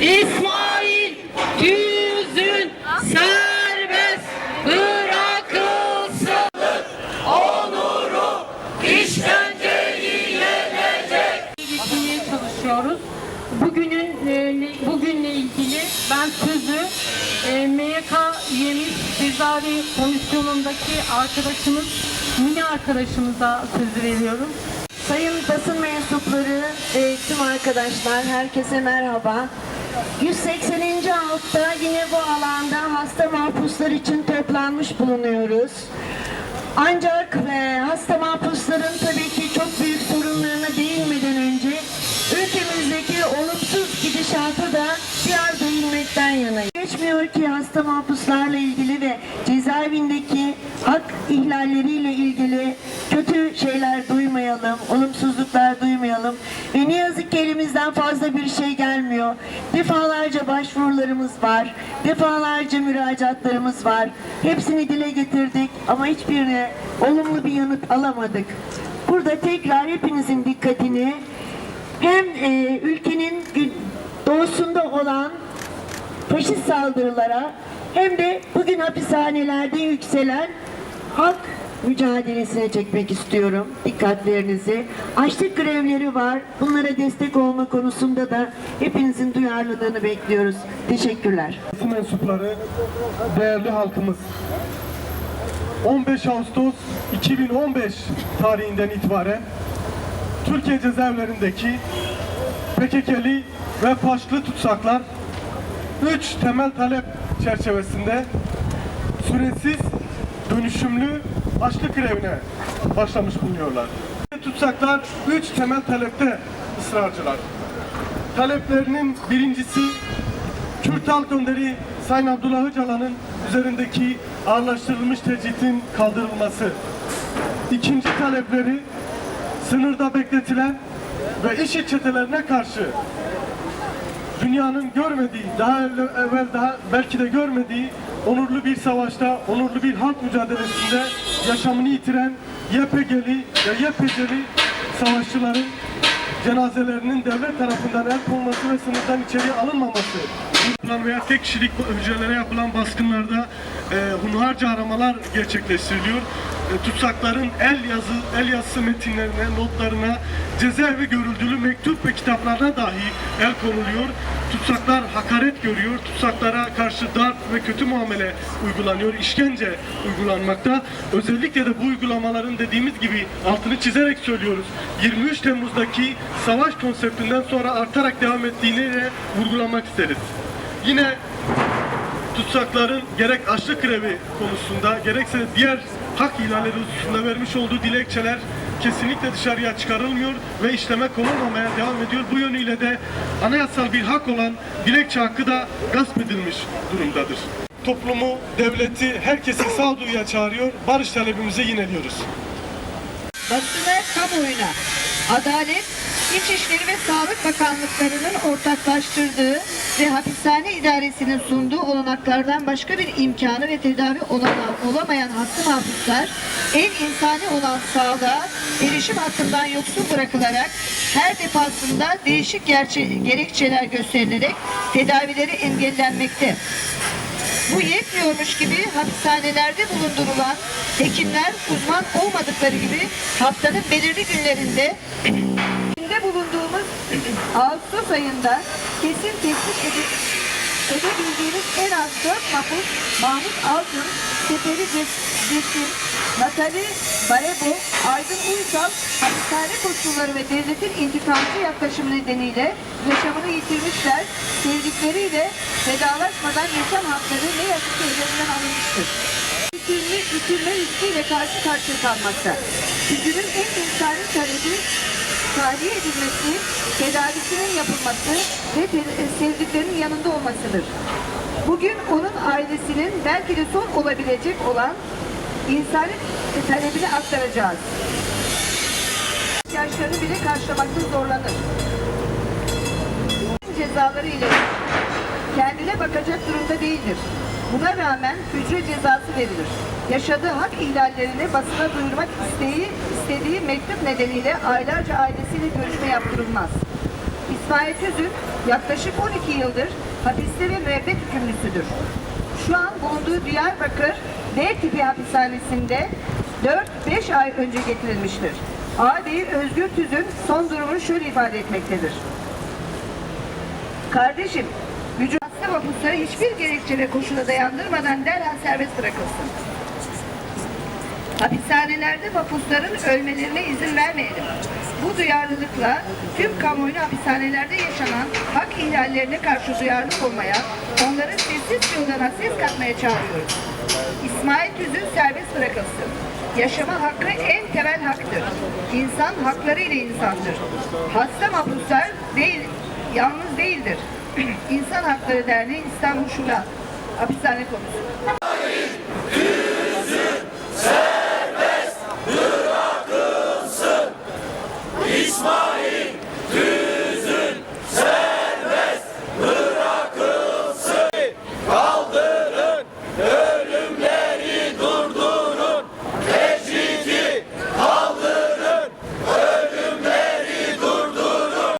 İsmail Tüzün serbest bırakılsın. Onuru işkenceyi yenecek. Gitmeye çalışıyoruz. Bugünün e, bugünle ilgili ben sözü e, MYK üyemiz Cezaevi Komisyonu'ndaki arkadaşımız Mine arkadaşımıza sözü veriyorum. Sayın basın mensupları, e, tüm arkadaşlar, herkese merhaba. 180. hafta yine bu alanda hasta mahpuslar için toplanmış bulunuyoruz. Ancak e, hasta mahpusların tabii ki çok büyük sorunlarına değinmeden önce ülkemizdeki olumsuz gidişatı da biraz değinmekten yanayım. Geçmiyor ki hasta mahpuslarla ilgili ve cezaevindeki hak ihlalleriyle ilgili kötü şeyler duymayalım, olumsuzluklar duymayalım. Ve ne yazık ki elimizden fazla bir şey gelmiyor. Defalarca başvurularımız var, defalarca müracaatlarımız var. Hepsini dile getirdik ama hiçbirine olumlu bir yanıt alamadık. Burada tekrar hepinizin dikkatini hem e, ülkenin doğusunda olan faşist saldırılara hem de bugün hapishanelerde yükselen hak mücadelesine çekmek istiyorum dikkatlerinizi. Açlık grevleri var. Bunlara destek olma konusunda da hepinizin duyarlılığını bekliyoruz. Teşekkürler. basın mensupları, değerli halkımız. 15 Ağustos 2015 tarihinden itibaren Türkiye cezaevlerindeki PKK'li ve Paşlı tutsaklar 3 temel talep çerçevesinde süresiz dönüşümlü açlık grevine başlamış bulunuyorlar. Tutsaklar 3 temel talepte ısrarcılar. Taleplerinin birincisi Kürt Halk Önderi Sayın Abdullah Öcalan'ın üzerindeki ağırlaştırılmış tecritin kaldırılması. İkinci talepleri sınırda bekletilen ve IŞİD çetelerine karşı dünyanın görmediği, daha evvel daha belki de görmediği onurlu bir savaşta, onurlu bir halk mücadelesinde yaşamını yitiren YPG'li ve YPC'li savaşçıların cenazelerinin devlet tarafından el konulması ve sınırdan içeriye alınmaması yapılan veya tek kişilik hücrelere yapılan baskınlarda e, hunharca aramalar gerçekleştiriliyor. E, tutsakların el yazı, el yazısı metinlerine, notlarına, cezaevi görüldülü mektup ve kitaplarına dahi el konuluyor. Tutsaklar hakaret görüyor, tutsaklara karşı darp ve kötü muamele uygulanıyor, işkence uygulanmakta. Özellikle de bu uygulamaların dediğimiz gibi altını çizerek söylüyoruz. 23 Temmuz'daki savaş konseptinden sonra artarak devam ettiğini de vurgulamak isteriz. Yine tutsakların gerek açlık grevi konusunda gerekse diğer hak ihlalleri hususunda vermiş olduğu dilekçeler kesinlikle dışarıya çıkarılmıyor ve işleme konulmamaya devam ediyor. Bu yönüyle de anayasal bir hak olan dilekçe hakkı da gasp edilmiş durumdadır. Toplumu, devleti, herkesi sağduyuya çağırıyor, barış talebimizi yineliyoruz. basına, kamuoyuna, Adalet, İçişleri ve Sağlık Bakanlıklarının ortaklaştırdığı ve hapishane idaresinin sunduğu olanaklardan başka bir imkanı ve tedavi olana, olamayan hasta mahpuslar en insani olan sağlığa erişim hakkından yoksun bırakılarak her defasında değişik gerekçeler gösterilerek tedavileri engellenmekte. Bu yetmiyormuş gibi hapishanelerde bulundurulan hekimler uzman olmadıkları gibi haftanın belirli günlerinde içinde bulunduğumuz Ağustos ayında kesin tespit edip edebildiğimiz en az 4 mahpus Mahmut Altın, Seferi Ces- Cesim, Natali Barebo, Aydın Uysal hapishane koşulları ve devletin intikamcı yaklaşımı nedeniyle yaşamını yitirmişler, sevdikleriyle vedalaşmadan yaşam hakları ne yazık ki ellerinden alınmıştır. Bitirme, bitirme riskiyle karşı karşıya kalmakta. Gücünün en insani talebi tahliye edilmesi, tedavisinin yapılması ve te- sevdiklerinin yanında olmasıdır. Bugün onun ailesinin belki de son olabilecek olan insani talebini aktaracağız. İhtiyaçlarını bile karşılamakta zorlanır. Cezaları ile kendine bakacak durumda değildir. Buna rağmen hücre cezası verilir. Yaşadığı hak ihlallerini basına duyurmak isteği, istediği mektup nedeniyle aylarca ailesiyle görüşme yaptırılmaz. İsmail Tüzün yaklaşık 12 yıldır hapiste ve müebbet hükümlüsüdür. Şu an bulunduğu Diyarbakır D tipi hapishanesinde 4-5 ay önce getirilmiştir. Ağabey Özgür Tüzün son durumunu şöyle ifade etmektedir. Kardeşim, mahpusları hiçbir gerekçe ve koşula dayandırmadan derhal serbest bırakılsın. Hapishanelerde mahpusların ölmelerine izin vermeyelim. Bu duyarlılıkla tüm kamuoyunu hapishanelerde yaşanan hak ihlallerine karşı duyarlı olmaya, onların sessiz yollarına ses katmaya çağırıyoruz. İsmail Tüzün serbest bırakılsın. Yaşama hakkı en temel haktır. İnsan hakları ile insandır. Hasta mahpuslar değil, yalnız değildir. İnsan Hakları Derneği İstanbul Şura Hapishane Konusu.